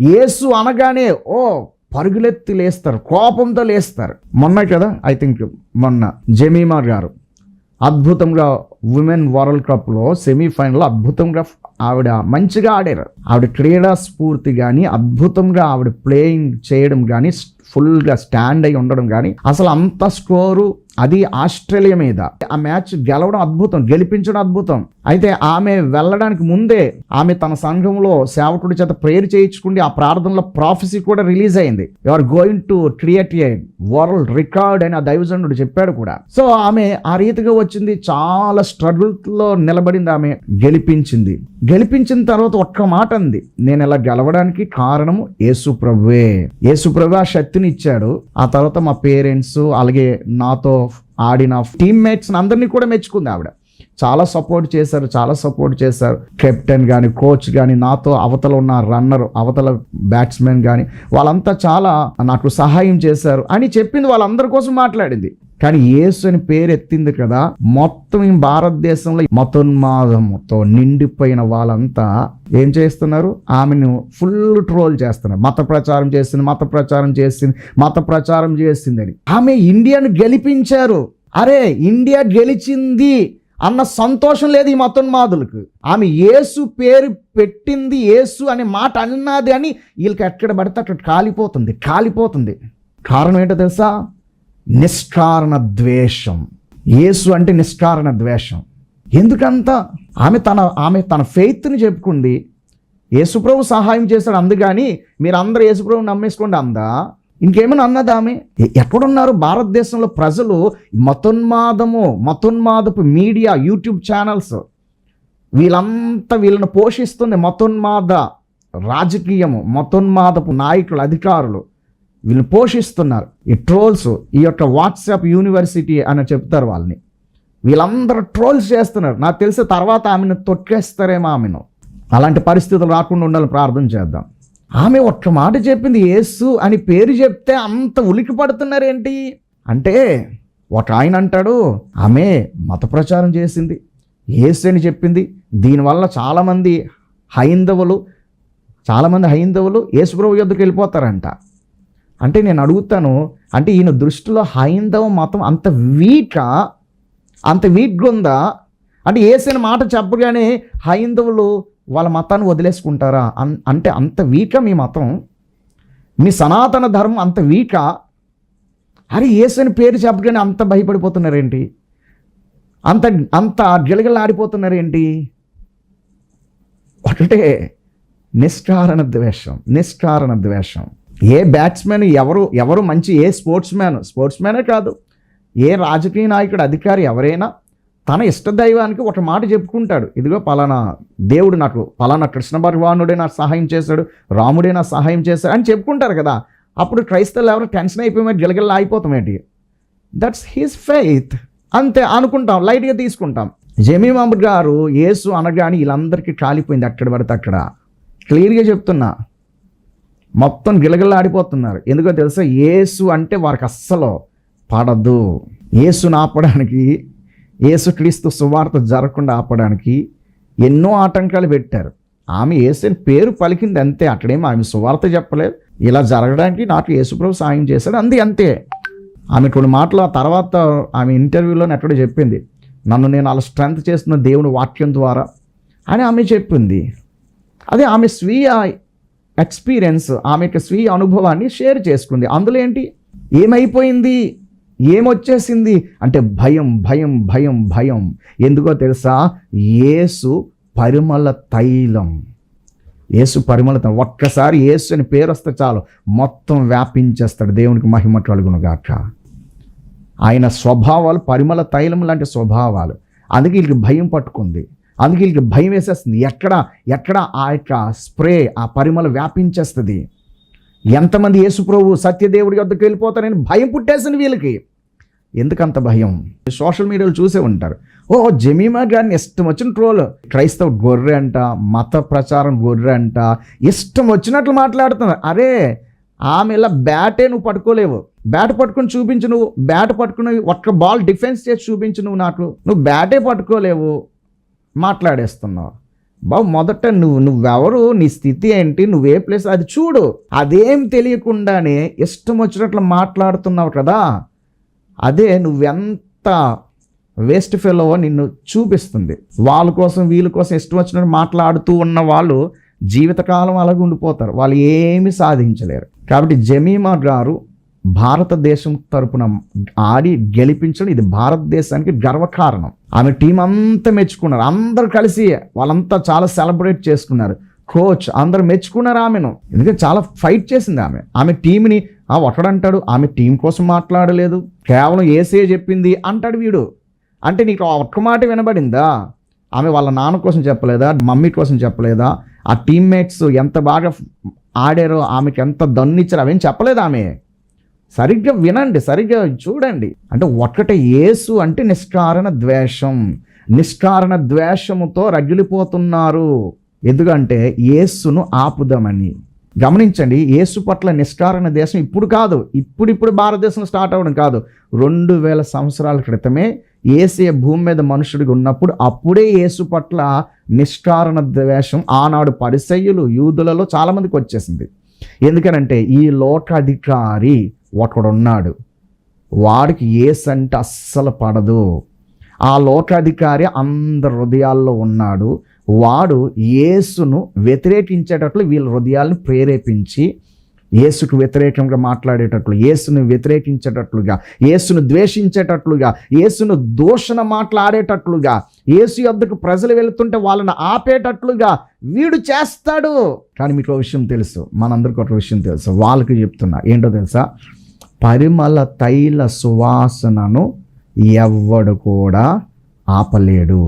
యేసు అనగానే ఓ పరుగులెత్తి లేస్తారు కోపంతో లేస్తారు. మొన్న కదా ఐ థింక్ మొన్న జమీమార్ గారు అద్భుతంగా ఉమెన్ వరల్డ్ కప్లో సెమీఫైనల్ అద్భుతంగా ఆవిడ మంచిగా ఆడారు. ఆవిడ క్రీడా స్ఫూర్తి కానీ అద్భుతంగా ఆవిడ ప్లేయింగ్ చేయడం కానీ ఫుల్గా స్టాండ్ అయి ఉండడం కానీ అసలు అంత స్కోరు అది ఆస్ట్రేలియా మీద. ఆ మ్యాచ్ గెలవడం అద్భుతం గెలిపించడం అద్భుతం. అయితే ఆమె వెళ్ళడానికి ముందే ఆమె తన సంఘంలో సేవకుడి చేత ప్రేయర్ చేయించుకుండి ఆ ప్రార్థనలో ప్రాఫెసీ కూడా రిలీజ్ అయింది. You are going to create a world record అని ఆ దైవజనుడు చెప్పాడు కూడా. సో ఆమె ఆ రీతిగా వచ్చింది చాలా స్ట్రగుల్లో నిలబడింది ఆమె గెలిపించింది. గెలిపించిన తర్వాత ఒక్క మాట అంది నేను ఇలా గెలవడానికి కారణము యేసు ప్రభువే. యేసు ప్రభు ఆ శక్తి ఇచ్చాడు ఆ తర్వాత మా పేరెంట్స్ అలాగే నాతో ఆడిన టీమ్మేట్స్ అందరినీ కూడా మెచ్చుకుంది ఆవిడ. చాలా సపోర్ట్ చేశారు చాలా సపోర్ట్ చేశారు. కెప్టెన్ కానీ కోచ్ కానీ నాతో అవతల ఉన్న రన్నర్ అవతల బ్యాట్స్మెన్ కానీ వాళ్ళంతా చాలా నాకు సహాయం చేశారు అని చెప్పింది వాళ్ళందరి కోసం మాట్లాడింది. కానీ యేసు అని పేరు ఎత్తింది కదా మొత్తం ఈ భారతదేశంలో మతోన్మాదంతో నిండిపోయిన వాళ్ళంతా ఏం చేస్తున్నారు? ఆమెను ఫుల్ ట్రోల్ చేస్తున్నారు. మత ప్రచారం చేసింది మత ప్రచారం చేసింది మత ప్రచారం చేసిందని. ఆమె ఇండియాను గెలిపించారు. అరే ఇండియా గెలిచింది. అన్న సంతోషం లేదు ఈ మతోన్మాదులకు. ఆమె యేసు పేరు పెట్టింది యేసు అనే మాట అన్నది అని వీళ్ళకి ఎక్కడ పడితే అక్కడ కాలిపోతుంది కాలిపోతుంది. కారణం ఏంటో తెలుసా? నిష్కారణ ద్వేషం. యేసు అంటే నిష్కారణ ద్వేషం. ఎందుకంత? ఆమె తన ఆమె తన ఫెయిత్ని చెప్పుకుంది. యేసుప్రభు సహాయం చేశాడు అందుకని మీరు అందరూ యేసుప్రభు నమ్మేసుకోండి అందా? ఇంకేమైనా అన్నది ఆమె ఎక్కడున్నారు భారతదేశంలో ప్రజలు మతోన్మాదము మతోన్మాదపు మీడియా యూట్యూబ్ ఛానల్స్? వీళ్ళంతా వీళ్ళని పోషిస్తుంది మతోన్మాద రాజకీయము మతోన్మాదపు నాయకులు అధికారులు. వీళ్ళు పోషిస్తున్నారు. ఈ ట్రోల్స్ ఈ యొక్క వాట్సాప్ యూనివర్సిటీ అని చెప్తారు వాళ్ళని. వీళ్ళందరూ ట్రోల్స్ చేస్తున్నారు. నాకు తెలిసి తర్వాత ఆమెను తొక్కేస్తారేమో ఆమెను. అలాంటి పరిస్థితులు రాకుండా ఉండాలని ప్రార్థన చేద్దాం. ఆమె ఒక్క మాట చెప్పింది యేసు అని పేరు చెప్తే అంత ఉలికి పడుతున్నారేంటి? అంటే ఒక ఆయన అంటాడు ఆమె మత ప్రచారం చేసింది. యేసు అని చెప్పింది. దీనివల్ల చాలామంది హైందవులు చాలామంది హైందవులు యేసుప్రభు యుద్ధకు వెళ్ళిపోతారంట. అంటే నేను అడుగుతాను అంటే ఈయన దృష్టిలో హైందవ మతం అంత వీకా? అంత వీక్గా ఉందా? అంటే ఏసిన మాట చెప్పగానే హైందవులు వాళ్ళ మతాన్ని వదిలేసుకుంటారా? అన్ అంటే అంత వీక మీ మతం మీ సనాతన ధర్మం అంత వీకా అరే ఏసని పేరు చెప్పగానే అంత భయపడిపోతున్నారేంటి? అంత అంత గిలగిలాడిపోతున్నారేంటి? ఒకటే నిష్కారణ ద్వేషం నిష్కారణ ద్వేషం. ఏ బ్యాట్స్మెన్ ఎవరు ఎవరు మంచి ఏ స్పోర్ట్స్ మ్యాన్ స్పోర్ట్స్ మ్యానే కాదు. ఏ రాజకీయ నాయకుడు అధికారి ఎవరైనా తన ఇష్టదైవానికి ఒక మాట చెప్పుకుంటాడు. ఇదిగో పలానా దేవుడు నాకు పలానా కృష్ణ భగవానుడే నాకు సహాయం చేశాడు రాముడే నాకు సహాయం చేశాడు అని చెప్పుకుంటారు కదా. అప్పుడు క్రైస్తవులు ఎవరు టెన్షన్ అయిపోయి గిలగిల్లా అయిపోతామేంటి దట్స్ హిస్ ఫెయిత్ అంతే అనుకుంటాం లైట్గా తీసుకుంటాం. జమీ మహమ్మద్ గారు యేసు అనగానే వీళ్ళందరికీ కాలిపోయింది అక్కడ పడితే అక్కడ. క్లియర్గా చెప్తున్నా. మొత్తం గిలగిల్లాడిపోతున్నారు ఎందుకో తెలుసా? యేసు అంటే వారికి అస్సలు పడదు. యేసును ఆపడానికి యేసుక్రీస్తు సువార్త జరగకుండా ఆపడానికి ఎన్నో ఆటంకాలు పెట్టారు. ఆమె యేసుని పేరు పలికింది అంతే. అక్కడేమో ఆమె సువార్త చెప్పలేదు. ఇలా జరగడానికి నాకు యేసుప్రభు సాయం చేశాడు. అంది అంతే. ఆమె కొన్ని మాటలు ఆ తర్వాత ఆమె ఇంటర్వ్యూలో అక్కడ చెప్పింది. నన్ను నేను అలా స్ట్రెంత్ చేస్తున్న దేవుని వాక్యం ద్వారా అని ఆమె చెప్పింది. అదే ఆమె స్వీయ ఎక్స్పీరియన్స్ ఆమె యొక్క స్వీయ అనుభవాన్ని షేర్ చేసుకుంది. అందులో ఏంటి? ఏమైపోయింది? ఏమొచ్చేసింది? అంటే భయం భయం భయం భయం. ఎందుకో తెలుసా? యేసు పరిమళ తైలం. ఏసు పరిమళ తైలం. ఒక్కసారి యేసు అని పేరు వస్తే చాలు. మొత్తం వ్యాపించేస్తాడు. దేవునికి మహిమ కలుగునుగాక ఆయన స్వభావాలు పరిమళ తైలం లాంటి స్వభావాలు. అందుకే వీళ్ళకి భయం పట్టుకుంది. అందుకే వీళ్ళకి భయం వేసేస్తుంది. ఎక్కడ? ఎక్కడ ఆ యొక్క స్ప్రే ఆ పరిమళ వ్యాపించేస్తుంది? ఎంతమంది యేసుప్రభు సత్యదేవుడి వద్దకు వెళ్ళిపోతారని భయం పుట్టేసింది వీళ్ళకి. ఎందుకంత భయం? సోషల్ మీడియాలో చూసే ఉంటారు. ఓ జమీమా గారిని ఇష్టం వచ్చిన ట్రోల్. క్రైస్తవ గొర్రె అంట మత ప్రచారం గొర్రె అంట ఇష్టం వచ్చినట్లు మాట్లాడుతున్నారు. అరే ఆమె ఇలా బ్యాటే నువ్వు పట్టుకోలేవు. బ్యాట్ పట్టుకుని చూపించు నువ్వు. బ్యాట్ పట్టుకుని ఒక్క బాల్ డిఫెన్స్ చేసి చూపించు నువ్వు నాకు. నువ్వు బ్యాటే పట్టుకోలేవు. మాట్లాడేస్తున్నావు. బాబు మొదట నువ్వు నువ్వెవరు? నీ స్థితి ఏంటి? నువ్వే ప్లేస్? అది చూడు. అదేం తెలియకుండానే ఇష్టం వచ్చినట్లు మాట్లాడుతున్నావు కదా. అదే నువ్వెంత వేస్ట్ ఫెలో నిన్ను చూపిస్తుంది. వాళ్ళ కోసం వీళ్ళ కోసం ఇష్టం వచ్చినట్టు మాట్లాడుతూ ఉన్న వాళ్ళు జీవితకాలం అలాగే ఉండిపోతారు. వాళ్ళు ఏమీ సాధించలేరు. కాబట్టి జమీమా గారు భారతదేశం తరపున ఆడి గెలిపించడం ఇది భారతదేశానికి గర్వకారణం. ఆమె టీం అంతా మెచ్చుకున్నారు. అందరు కలిసి వాళ్ళంతా చాలా సెలబ్రేట్ చేసుకున్నారు. కోచ్ అందరు మెచ్చుకున్నారు ఆమెను. ఎందుకంటే చాలా ఫైట్ చేసింది ఆమె. ఆమె టీంని ఆ ఒకడంటాడు ఆమె టీం కోసం మాట్లాడలేదు కేవలం ఏసే చెప్పింది అంటాడు వీడు. అంటే నీకు ఆ ఒక్క మాట వినబడిందా? ఆమె వాళ్ళ నాన్న కోసం చెప్పలేదా? మమ్మీ కోసం చెప్పలేదా? ఆ టీమ్మేట్స్ ఎంత బాగా ఆడారో ఆమెకి ఎంత దన్నిచ్చారో అవేం చెప్పలేదు ఆమె? సరిగ్గా వినండి సరిగ్గా చూడండి. అంటే ఒక్కటే యేసు అంటే నిష్కారణ ద్వేషం. నిష్కారణ ద్వేషముతో రగిలిపోతున్నారు. ఎందుకంటే యేసును ఆపుదామని. గమనించండి యేసు పట్ల నిష్కారణ దేశం ఇప్పుడు కాదు. ఇప్పుడిప్పుడు భారతదేశం స్టార్ట్ అవ్వడం కాదు. రెండు వేల సంవత్సరాల క్రితమే ఏసే భూమి మీద మనుషుడికి ఉన్నప్పుడు అప్పుడే యేసు పట్ల నిష్కారణ ద్వేషం ఆనాడు పరిసయ్యులు యూదులలో చాలామందికి వచ్చేసింది. ఎందుకనంటే ఈ లోకాధికారి ఒకడున్నాడు. వాడికి ఏసు అంటే అస్సలు పడదు. ఆ లోకాధికారి అందరి హృదయాల్లో ఉన్నాడు. వాడు యేసును వ్యతిరేకించేటట్లు వీళ్ళ హృదయాలను ప్రేరేపించి యేసుకు వ్యతిరేకంగా మాట్లాడేటట్లు యేసును వ్యతిరేకించేటట్లుగా యేసును ద్వేషించేటట్లుగా యేసును దూషణ మాట్లాడేటట్లుగా యేసు యొద్దకు ప్రజలు వెళుతుంటే వాళ్ళని ఆపేటట్లుగా వీడు చేస్తాడు. కానీ మీకు ఒక విషయం తెలుసు మనందరికీ ఒక విషయం తెలుసు వాళ్ళకి చెప్తున్నా ఏంటో తెలుసా? పరిమళ తైల సువాసనను ఎవ్వడు కూడా ఆపలేడు.